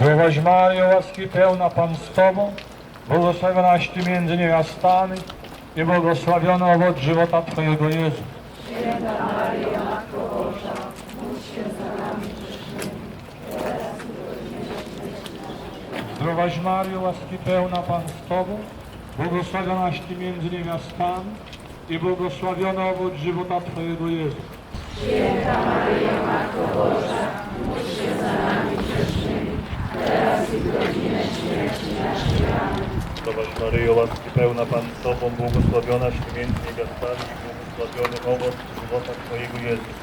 Zdrowaś Maryjo, łaski pełna Pan z Tobą, błogosławionaś Ty między niewiastami i błogosławiony owoc żywota Twojego Jezus. Zdrowaś Maryjo, łaski pełna Pan z Tobą, błogosławionaś Ty między niewiastami i błogosławiony owoc żywota Twojego Jezus. Zdrowaś Maryjo, łaski pełna Pan z Tobą, błogosławionaś Ty między niewiastami i błogosławiony owoc żywota Twojego Jezus.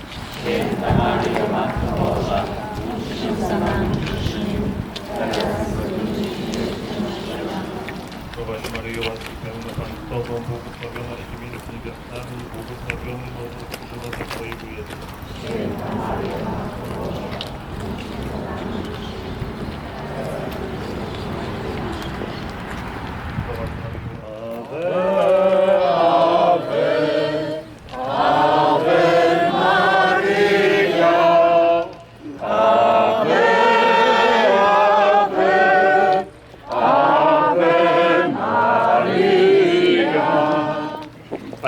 Zdrowaś Maryjo, łaski pełna Pan z Tobą, błogosławionaś Ty między niewiastami i błogosławiony owoc żywota Twojego Jezus. Zdrowaś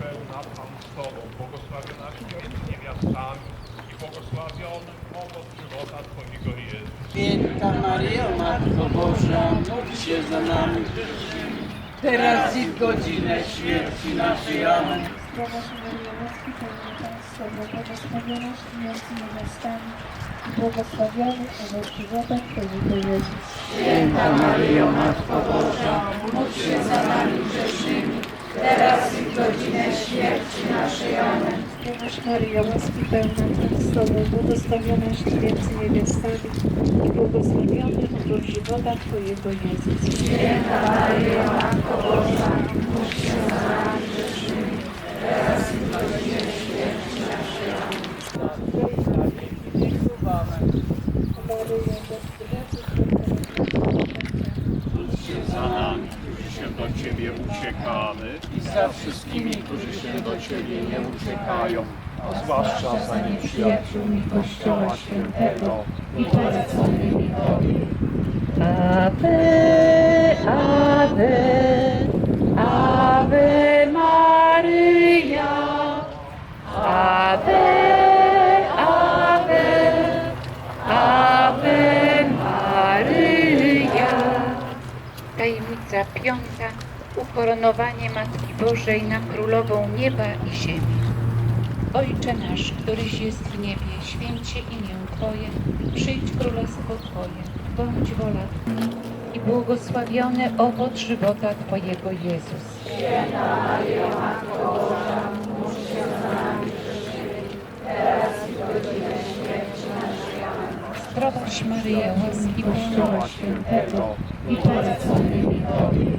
pełna Pan z Tobą, błogosławionaś między niewiastami i błogosławiony owoc żywota Twojego Jezus. Święta Maryjo, Matko Boża, módl się za nami teraz i w godzinę śmierci naszej. Amen. Zdrowaś Maryjo, łaski pełna Pan z Tobą, błogosławionaś Ty między niewiastami i błogosławiony owoc żywota Twojego Jezus. Święta Maryjo, Matko Boża, módl się za nami grzesznymi, teraz i w godzinę śmierci naszej. Amen. Zdrowaś Maryjo, łaski pełna z Tobą, błogosławionaś Ty między niewiastami i błogosławiony owoc żywota Twojego Jezus. Maryjo, bez Za nami, którzy się do Ciebie uciekamy I za wszystkimi, którzy się do Ciebie nie uciekają, a zwłaszcza za nieprzyjaciółmi Kościoła Świętego i poleconymi Tobie. Ave, Ave, Ave Maria. Ave, Ave, Ave Maria. Tajemnica piąta. Ukoronowanie Matki Bożej na Królową Nieba i Ziemi. Ojcze nasz, któryś jest w niebie, święć się imię Twoje, przyjdź królestwo Twoje, bądź wola i błogosławiony owoc żywota Twojego Jezus. Zdrowaś Maryjo, łaski Kościoła Świętego i poleconymi Tobie.